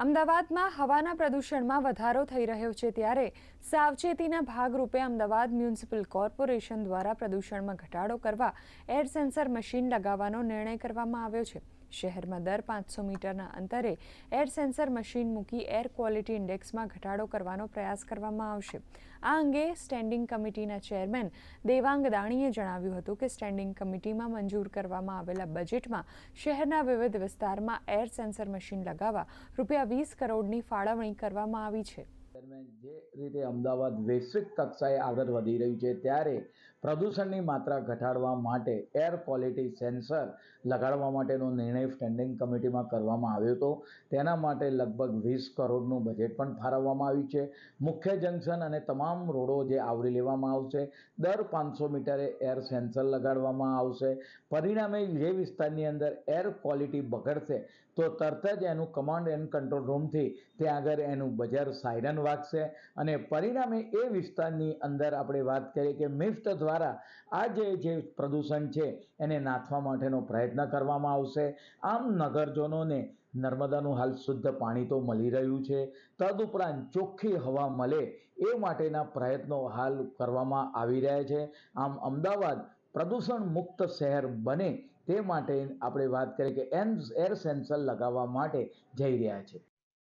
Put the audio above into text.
અમદાવાદમાં હવાના પ્રદૂષણમાં વધારો થઈ રહ્યો છે ત્યારે સાવચેતીના ભાગરૂપે અમદાવાદ મ્યુનિસિપલ કોર્પોરેશન દ્વારા પ્રદૂષણમાં ઘટાડો કરવા એર સેન્સર મશીન લગાવવાનો નિર્ણય કરવામાં આવ્યો છે. શહેરમાં દર પાંચસો મીટરના અંતરે એર સેન્સર મશીન મૂકી એર ક્વોલિટી ઇન્ડેક્સમાં ઘટાડો કરવાનો પ્રયાસ કરવામાં આવશે. આ અંગે સ્ટેન્ડિંગ કમિટીના ચેરમેન દેવાંગ દાણીએ જણાવ્યું હતું કે સ્ટેન્ડિંગ કમિટીમાં મંજૂર કરવામાં આવેલા બજેટમાં શહેરના વિવિધ વિસ્તારમાં એર સેન્સર મશીન લગાવવા રૂપિયા વીસ કરોડની ફાળવણી કરવામાં આવી છે. દરમિયાન જે રીતે અમદાવાદ વૈશ્વિક કક્ષાએ આગળ વધી રહ્યું છે, ત્યારે પ્રદૂષણની માત્રા ઘટાડવા માટે એર ક્વોલિટી સેન્સર લગાડવા માટેનો નિર્ણય સ્ટેન્ડિંગ કમિટીમાં કરવામાં આવ્યો હતો. તેના માટે લગભગ વીસ કરોડનું બજેટ પણ ફાળવવામાં આવ્યું છે. મુખ્ય જંકશન અને તમામ રોડો જે આવરી લેવામાં આવશે, દર પાંચસો મીટરે એર સેન્સર લગાડવામાં આવશે. પરિણામે જે વિસ્તારની અંદર એર ક્વોલિટી બગડશે, તો તરત જ એનું કમાન્ડ એન્ડ કંટ્રોલ રૂમથી ત્યાં આગળ એનું બજાર સાયરન વાગશે અને પરિણામે એ વિસ્તારની અંદર આપણે વાત કરીએ કે મિફ્ટ દ્વારા આ જે જે પ્રદૂષણ છે, એને નાથવા માટેનો પ્રયત્ન કરવામાં આવશે. આમ નગરજનોને નર્મદાનું હાલ શુદ્ધ પાણી તો મળી રહ્યું છે. તદુપરાંત ચોખ્ખી હવા મળે એ માટેના પ્રયત્નો હાલ કરવામાં આવી રહ્યા છે. આમ અમદાવાદ પ્રદૂષણ મુક્ત શહેર બને તે માટે આપણે વાત કરીએ કે એન એર સેન્સર લગાવવા માટે જઈ રહ્યા છે.